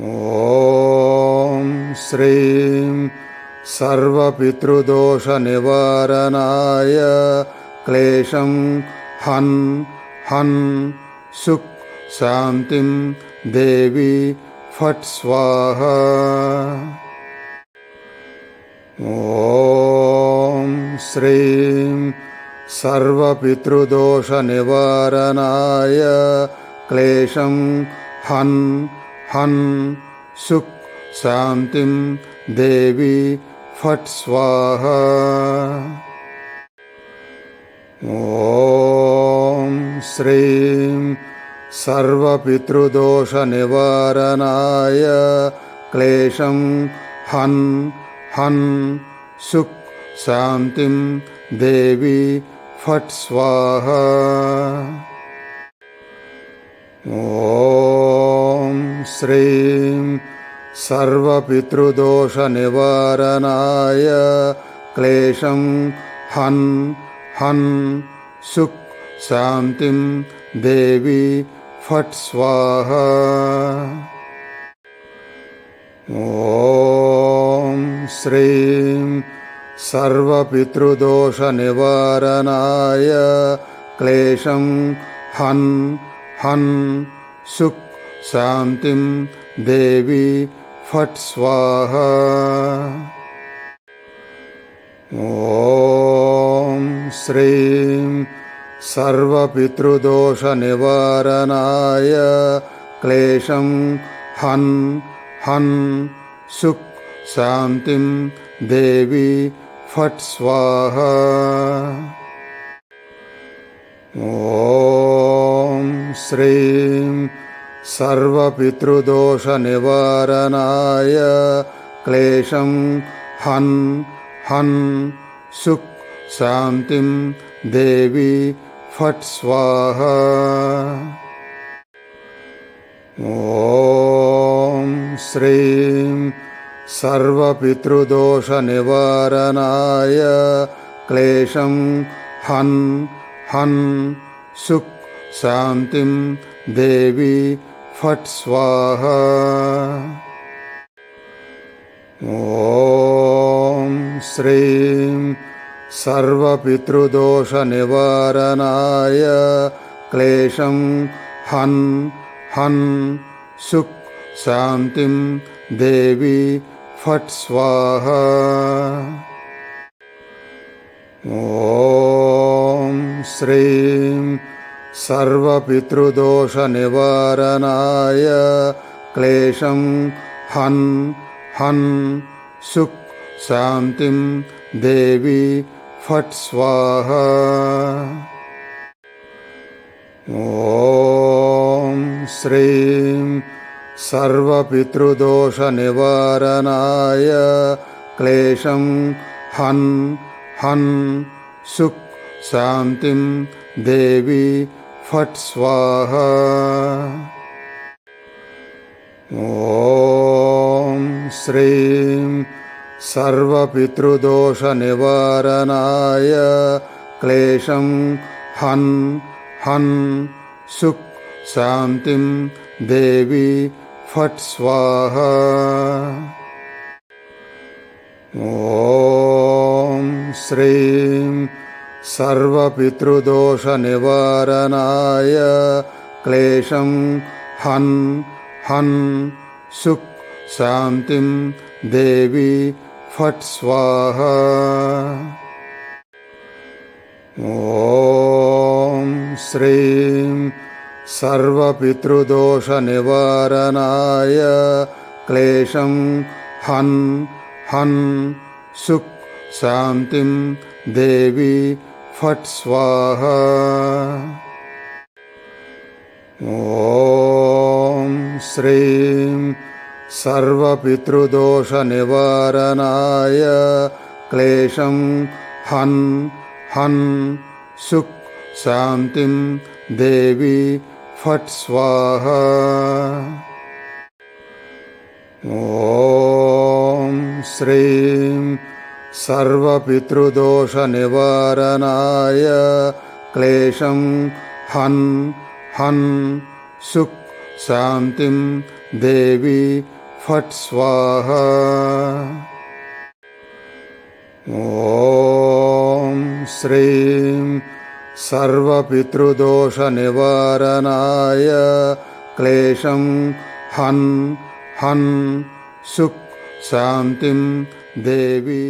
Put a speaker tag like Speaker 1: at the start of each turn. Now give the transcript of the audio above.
Speaker 1: ॐ श्रीं सर्वपितृदोषनिवारणाय क्लेशं हन् हन् सुक् शान्तिं देवी फट् स्वाहा। ॐ श्रीं सर्वपितृदोषनिवारणाय क्लेशं हन् हन् सुक् शान्तिं देवी फट् स्वाहा। ॐ श्रीं सर्वपितृदोषनिवारणाय क्लेशं हन् हन् सुक् शान्तिं देवी फट् स्वाहा ॐ श्रीं सर्वपितृदोषनिवारणाय क्लेशं हन् हन् सुक् शान्तिं देवी फट् स्वाहा। ॐ श्रीं सर्वपितृदोषनिवारणाय क्लेशं हन् हन् सुक् शान्तिं देवी फट् स्वाहा। ॐ श्रीं सर्वपितृदोषनिवारणाय क्लेशं हन् हन् सुक् शान्तिं देवी फट् स्वाहा। ॐ श्रीं सर्वपितृदोषनिवारणाय क्लेशं हन् हन् सुक् शान्तिं देवी फट् स्वाहा। ॐ श्रीं सर्वपितृदोषनिवारणाय क्लेशं हन् हन् सुक् शान्तिं देवी फट् स्वाहा। ॐ श्रीं सर्वपितृदोषनिवारणाय क्लेशं हन् हन् सुक् शान्तिं देवी फट् स्वाहा। ॐ श्रीं सर्वपितृदोषनिवारणाय क्लेशं हन् हन् सुक् शान्तिं देवी फट् स्वाहा। ॐ श्रीं सर्वपितृदोषनिवारणाय क्लेशं हन् हन् सुक् शान्तिं देवी फट् स्वाहा। ॐ श्रीं सर्वपितृदोषनिवारणाय क्लेशं हन् हन् सुक् शान्तिं देवी फट् स्वाहा। ॐ श्रीं सर्वपितृदोषनिवारणाय क्लेशं हन् हन् सुक् शान्तिं देवी फट् स्वाहा। ॐ श्रीं सर्वपितृदोषनिवारणाय क्लेशं हन् हन् सुक् शान्तिं देवी फट् स्वाहा। ॐ श्रीं सर्वपितृदोषनिवारणाय क्लेशं हन् हन् सुक् शान्तिं देवी फट् स्वाहा। ॐ श्रीं सर्वपितृदोषनिवारणाय क्लेशं हन् हन् सुक् शान्तिं देवी फट् स्वाहा। ॐ श्रीं सर्वपितृदोषनिवारणाय क्लेशं हन् हन् सुक् शान्तिं देवी